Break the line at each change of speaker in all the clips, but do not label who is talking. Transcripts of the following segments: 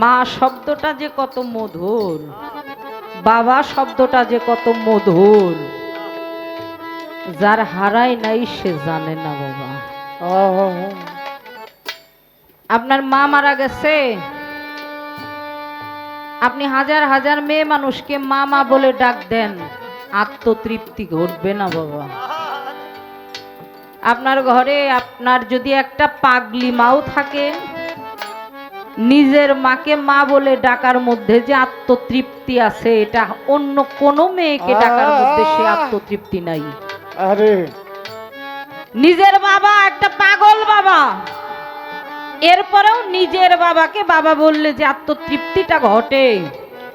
মা শব্দটা যে কত মধুর, বাবা শব্দটা যে কত মধুর। যার হারায় নাই সে জানে না বাবা। আপনার মা মারা গেছে। আপনি হাজার হাজার মেয়ে মানুষকে মা মা বলে ডাক দেন, আত্মতৃপ্তি ঘটবে না বাবা। আপনার ঘরে আপনার যদি একটা পাগলি মাও থাকে নিজের মাকে মা বলে ডাকার মধ্যে যে আত্মতৃপ্তি আছে এটা অন্য কোনো মেয়েকে ডাকার মধ্যে সে আত্মতৃপ্তি নাই।
আরে!
নিজের বাবা একটা পাগল বাবা। এরপরেও নিজের বাবাকে বাবা বললে যে আত্মতৃপ্তিটা ঘটে।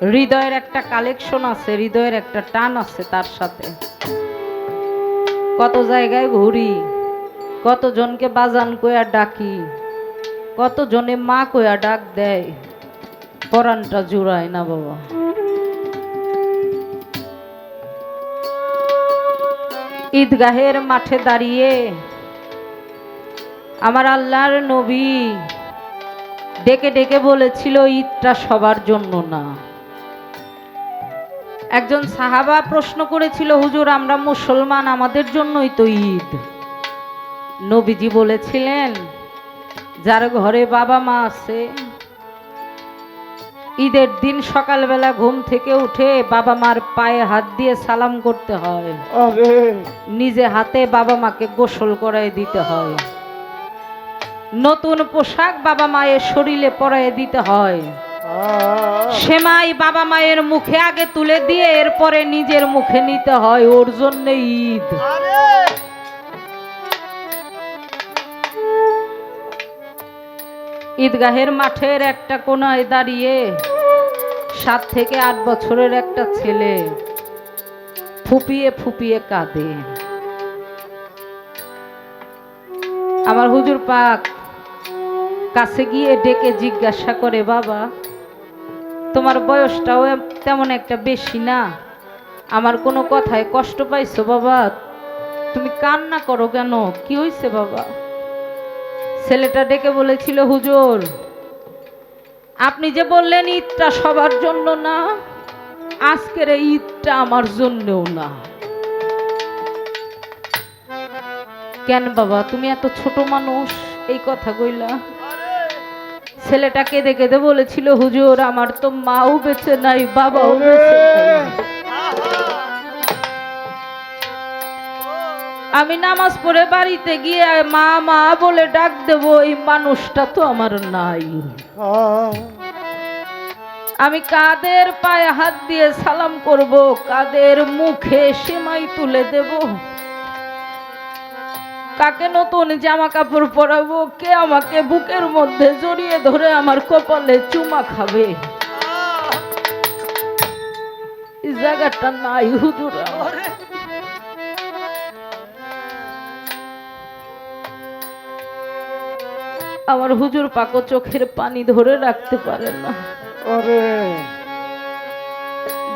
হৃদয়ের একটা কালেকশন আছে হৃদয়ের একটা টান আছে তার সাথে। কত জায়গায় ঘুরি কতজনকে বাজান কইয়া ডাকি। কতজনে মা কয়া ডাক দেয়? পরানটা জুড়ায় না বাবা। ঈদগাহের মাঠে দাঁড়িয়ে আমার আল্লাহর নবী ডেকে ডেকে বলেছিল, ঈদটা সবার জন্য না। একজন সাহাবা প্রশ্ন করেছিল, হুজুর, আমরা মুসলমান, আমাদের জন্যই তো ঈদ। নবীজি বলেছিলেন যার ঘরে বাবা মা আছে। ঈদের দিন সকালবেলা ঘুম থেকে উঠে বাবা মার পায়ে হাত দিয়ে সালাম করতে হয়। নিজে হাতে বাবা মাকে গোসল করায় দিতে হয়। নতুন পোশাক বাবা মায়ের শরীরে পরায় দিতে হয়। সেমাই বাবা মায়ের মুখে আগে তুলে দিয়ে এরপরে নিজের মুখে নিতে হয়। ওর জন্য ঈদ। ঈদগাহের মাঠের একটা কোনায় দাঁড়িয়ে সাত থেকে আট বছরের একটা ছেলে ফুপিয়ে ফুপিয়ে কাঁদে। আমার হুজুর পাক কাছে গিয়ে ডেকে জিজ্ঞাসা করে, বাবা, তোমার বয়সটাও তেমন একটা বেশি না? আমার কোনো কথায় কষ্ট পাইছো বাবা? তুমি কান্না করো কেন? কি হয়েছে বাবা? ছেলেটা ডেকে বলেছিল, হুজুর, আপনি যে বললেন ঈদটা সবার জন্য না, আজকের এই ঈদটা আমার জন্যও না। কেন বাবা, তুমি এত ছোট মানুষ, এই কথা কইলা। ছেলেটা কেঁদে কেঁদে বলেছিল, হুজুর, আমার তো মাও বেঁচে নাই, বাবাও বেঁচে নাই। আমি নামাজ পড়ে বাড়িতে গিয়ে মা মা বলে ডাক দেব এই মানুষটা তো আমার নাই। আমি কাদের পায়ে হাত দিয়ে সালাম করব, কাদের মুখে সেমাই তুলে দেব? কাকে নতুন জামা কাপড় পরাবো? কে আমাকে বুকের মধ্যে জড়িয়ে ধরে আমার কপালে চুমা খাবে? জায়গাটা নাই, হুজুর আমার। আমার হুজুর পাকো চোখের পানি ধরে রাখতে পারে না।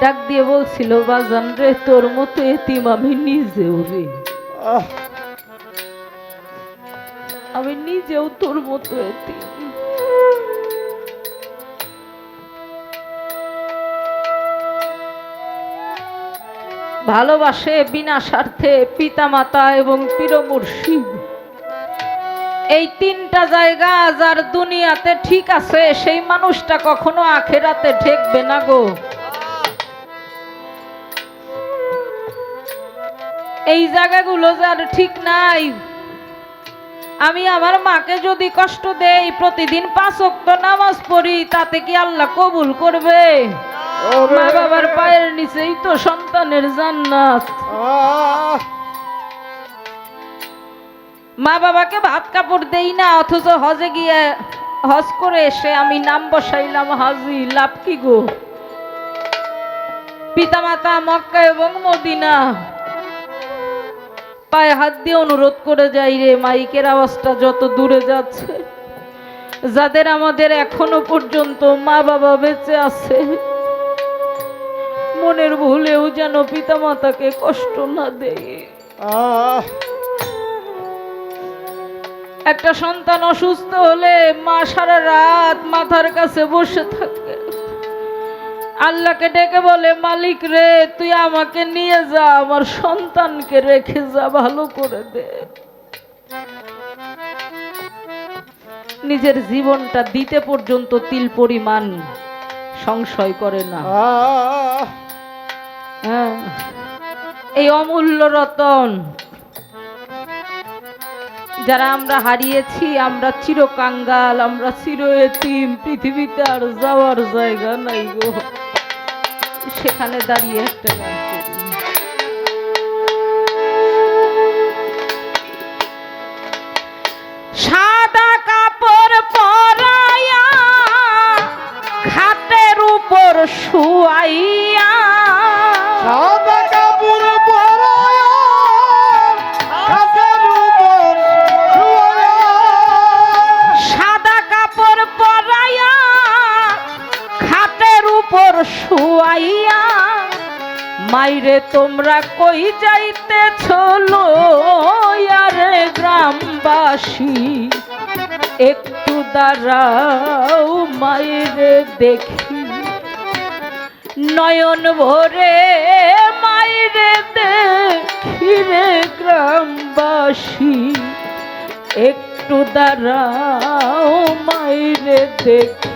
ডাক দিয়ে বলছিল বাজান রে তোর মতো এতিম আমি নিজেও রে। আমি নিজেও তোর মতো এতিম। ভালোবাসে বিনা স্বার্থে পিতা মাতা এবং মুর্শিদ এই তিনটা জায়গা যার দুনিয়াতে ঠিক আছে সেই মানুষটা কখনো আখেরাতে ঠেকবে না গো। এই জায়গাগুলো যার ঠিক নাই। আমি আমার মাকে যদি কষ্ট দেই প্রতিদিন পাঁচ ওয়াক্ত নামাজ পড়ি তাতে কি আল্লাহ কবুল করবে? মা বাবার পায়ের নিচেই তো সন্তানের জান্নাত। মা বাবাকে ভাত কাপড় দেই না অথচ হজে গিয়ে হজ করে এসে আমি নাম বসাইলাম হাজি লাভ কি গো? পিতামাতা মক্কা এবং মদিনা। পায়ে হাত দিয়ে অনুরোধ করে যাই রে মাইকের আওয়াজটা যত দূরে যাচ্ছে যাদের আমাদের এখনও পর্যন্ত মা বাবা বেঁচে আছে মনের ভুলেও যেন পিতামাতাকে কষ্ট না দেয়।
আহ,
একটা সন্তান অসুস্থ হলে মা সারা রাত মাথার কাছে বসে থাকে। আল্লাহকে ডেকে বলে মালিক রে তুই আমাকে নিয়ে যা আমার সন্তানকে রেখে যা ভালো করে দে। নিজের জীবনটা দিতে পর্যন্ত তিল পরিমাণ সংশয় করে না। হ্যাঁ। এই অমূল্য রতন যারা আমরা হারিয়েছি, আমরা চিরকাঙ্গাল, আমরা চির এতিম পৃথিবীতে আর যাওয়ার জায়গা নাই গো। সেখানে দাঁড়িয়ে একটা মাইরে তোমরা কই যাইতেছ আরে গ্রামবাসী? একটু দাঁড়াও মাইরে দেখি। নয়ন ভরে মাইরে দেখি রে গ্রামবাসী। একটু দাঁড়াও মাইরে দেখি।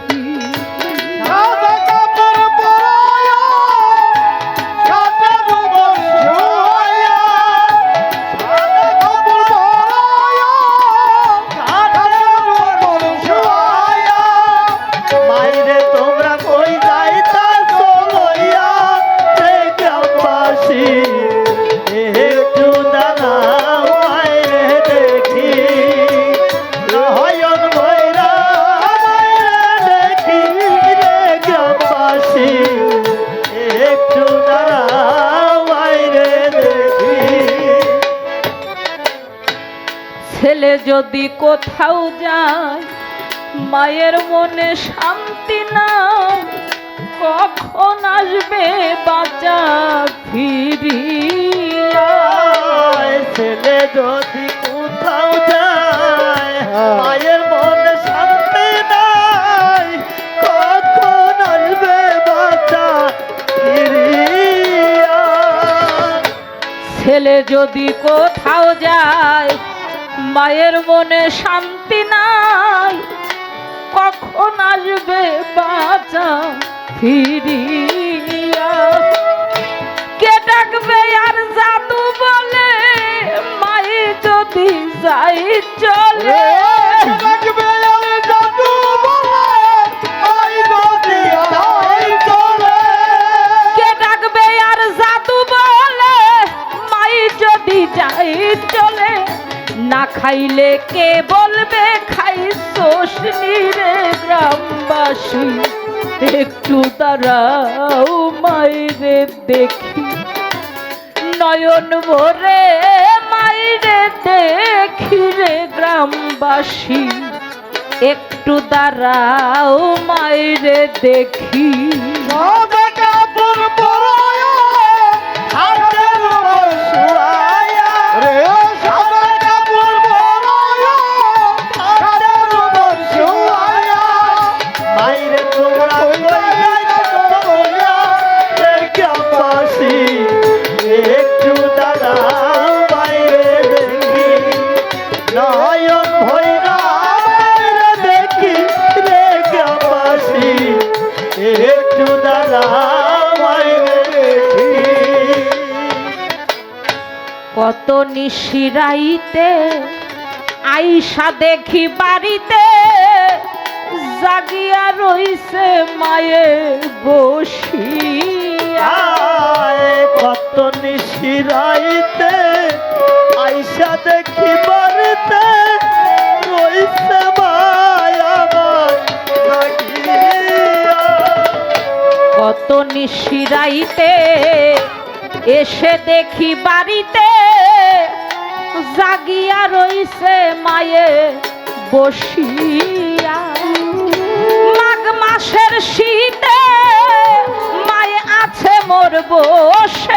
যদি কোথাও যায় মায়ের মনে শান্তি না কখন আসবে বাঁচা ফিরিয়া?
ছেলে যদি কোথাও যায় মায়ের মনে শান্তি নাই কখন আসবে বাচ্চা ফিরিয়া?
ছেলে যদি কোথাও যায় মায়ের মনে শান্তি নাই। কখন আসবে বাঁচা ফিরিয়া? কে ডাকবে আর জাদু বলে? মাই যদি যাই চলে।
আর জাদু বলে? আই যদি আই চলে।
কে ডাকবে আর জাদু বলে? মাই যদি যাই চলে। না খাইলে কে বলবে, খাইছোস রে গ্রামবাসী? একটু দাঁড়াও মাইরে দেখি। নয়ন ভরে মাইরে দেখি রে গ্রামবাসী। একটু দাঁড়াও মাইরে দেখি।
সাদা
কত নিশিরাইতে আইসা দেখি বাড়িতে জাগিয়া রইছে মায়ে বসিয়া।
আয় কত নিশিরাইতে আইসা দেখি বাড়িতে রইছে
কত নিশিরাইতে এসে দেখি বাড়িতে জাগিয়া রইছে মায়ে বসিয়া। মাঘ মাসের শীতে মায়ে আছে মোর বসে।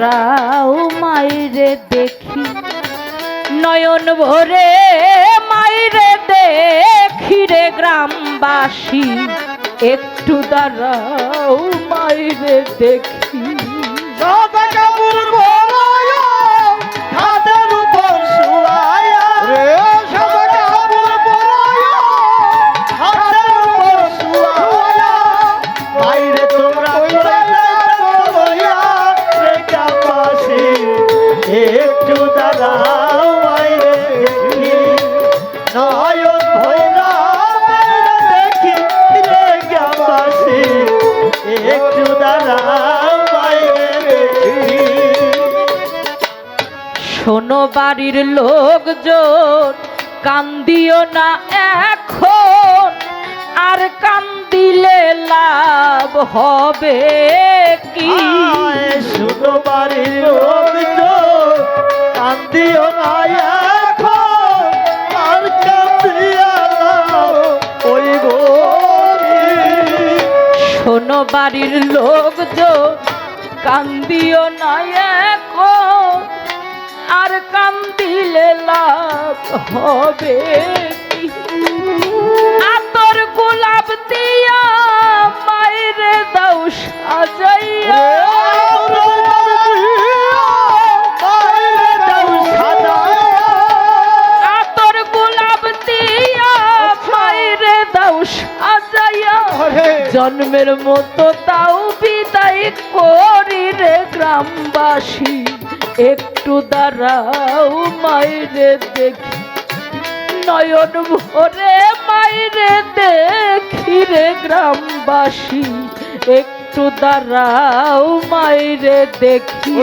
দাঁড়াও মাইরে দেখি নয়ন ভরে মাইরে দেখি রে গ্রামবাসী। একটু দাঁড়াও মাইরে দেখি। শোনো বাড়ির লোকজন কান্দিও না এখন। আর কান্দিলে লাভ হবে কি?
বাড়ির লোক কান্দিও না এখন। আর
কান্দিলে লাভ হবে জন্মের মতো তাও বিদায় করি রে গ্রামবাসী। একটু দাঁড়াও মাইরে দেখি। নয়ন ভরে মাইরে দেখি রে গ্রামবাসী। একটু দাঁড়াও মাইরে দেখি।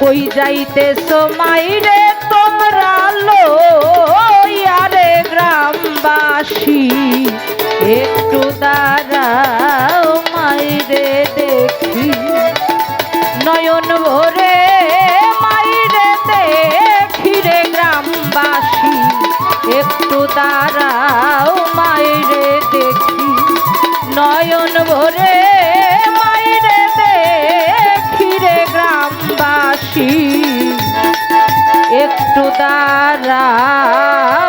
কই যাইতে সময় রে
তোমরা লইয়া আরে গ্রামবাসী একটু দাঁড়াও মাইরে দেখি। নয়ন ভরে দাঁড়াও